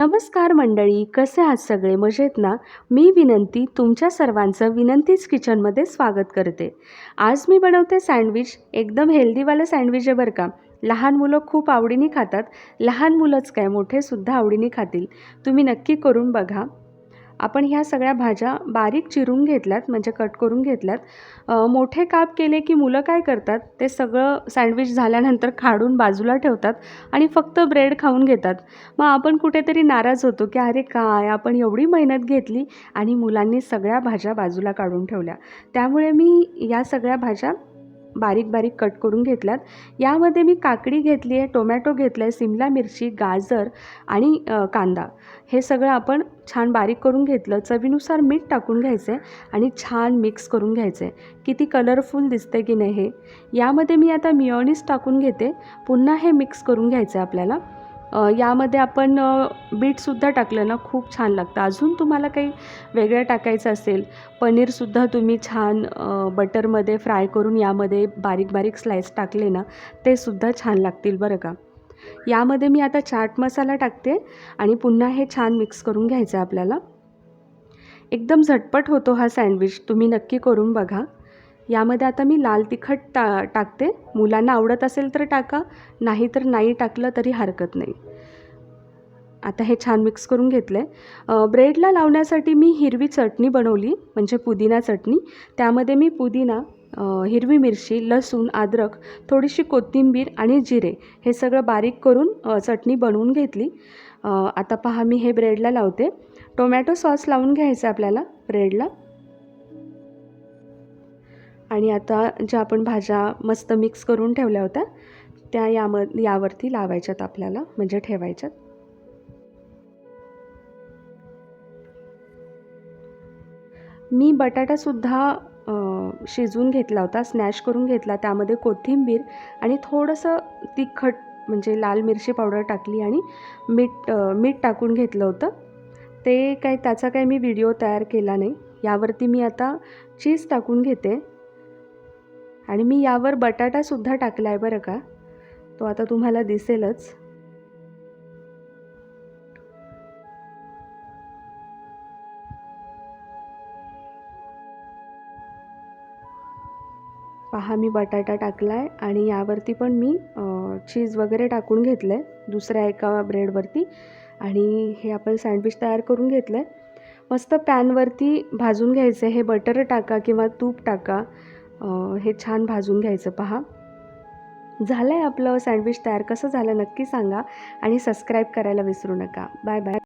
नमस्कार मंडळी कसे आहात सगळे? मजेत ना? मी विनंती तुमच्या सर्वांचं विनंतीच किचनमध्ये स्वागत करते. आज मी बनवते सँडविच एकदम हेल्दीवालं सँडविच आहे बरं का. लहान मुलं खूप आवडीने खातात लहान मुलंच काय मोठेसुद्धा आवडीने खातील. तुम्ही नक्की करून बघा. आपण ह्या सगळ्या भाज्या बारीक चिरून घेतल्यात म्हणजे कट करून घेतल्यात. मोठे काप केले की मुलं काय करतात? ते सगळं सँडविच झाल्यानंतर काढून बाजूला ठेवतात आणि फक्त ब्रेड खाऊन घेतात. मग आपण कुठेतरी नाराज होतो की अरे काय आपण एवढी मेहनत घेतली आणि मुलांनी सगळ्या भाज्या बाजूला काढून ठेवल्या. त्यामुळे मी या सगळ्या भाज्या बारीक बारीक कट करून घेतल्यात. यामध्ये मी काकडी घेतली आहे टोमॅटो घेतलं आहे सिमला मिरची गाजर आणि कांदा. हे सगळं आपण छान बारीक करून घेतलं. चवीनुसार मीठ टाकून घ्यायचं आहे आणि छान मिक्स करून घ्यायचं आहे किती कलरफुल दिसते की नाही हे? यामध्ये मी आता मिओनिस टाकून घेते. पुन्हा हे मिक्स करून घ्यायचं आहे आपल्याला. यामध्ये आपण बीटसुद्धा टाकलं ना खूप छान लागतं. अजून तुम्हाला काही वेगळं टाकायचं असेल पनीरसुद्धा तुम्ही छान बटरमध्ये फ्राय करून यामध्ये बारीक बारीक स्लाईस टाकले ना ते सुद्धा छान लागतील बरं का. यामध्ये मी आता चाट मसाला टाकते आणि पुन्हा हे छान मिक्स करून घ्यायचं आहे आपल्याला. एकदम झटपट होतो हा सँडविच तुम्ही नक्की करून बघा. यामध्ये आता मी लाल तिखट टा टाकते. मुलांना आवडत असेल तर टाका नाही तर नाही टाकलं तरी हरकत नाही. आता हे छान मिक्स करून घेतलं आहे ब्रेडला लावण्यासाठी मी हिरवी चटणी बनवली म्हणजे पुदिना चटणी. त्यामध्ये मी पुदिना हिरवी मिरची लसूण अद्रक थोडीशी कोथिंबीर आणि जिरे हे सगळं बारीक करून चटणी बनवून घेतली. आता पहा मी हे ब्रेडला लावते. टोमॅटो सॉस लावून घ्यायचं आपल्याला ब्रेडला आणि आता ज्या आपण भाज्या मस्त मिक्स करून ठेवल्या होत्या त्या याम यावरती लावायच्यात आपल्याला म्हणजे ठेवायच्यात. मी बटाटासुद्धा शिजवून घेतला होता स्नॅश करून घेतला त्यामध्ये कोथिंबीर आणि थोडंसं तिखट म्हणजे लाल मिरची पावडर टाकली आणि मीठ मीठ टाकून घेतलं होतं. ते काय त्याचा काय मी व्हिडिओ तयार केला नाही. यावरती मी आता चीज टाकून घेते. आणि मी यावर बटाटासुद्धा टाकला आहे बरं का. तो आता तुम्हाला दिसेलच. पहा मी बटाटा टाकला आहे आणि यावरती पण मी चीज वगैरे टाकून घेतलं आहे दुसऱ्या एका ब्रेडवरती आणि हे आपण सँडविच तयार करून घेतलं आहे मस्त पॅनवरती भाजून घ्यायचं हे बटर टाका किंवा तूप टाका. हे छान भाजून घ्यायचं पहा. झालं आहे आपलं सँडविच तयार. कसं झालं नक्की सांगा आणि सबस्क्राईब करायला विसरू नका. Bye bye.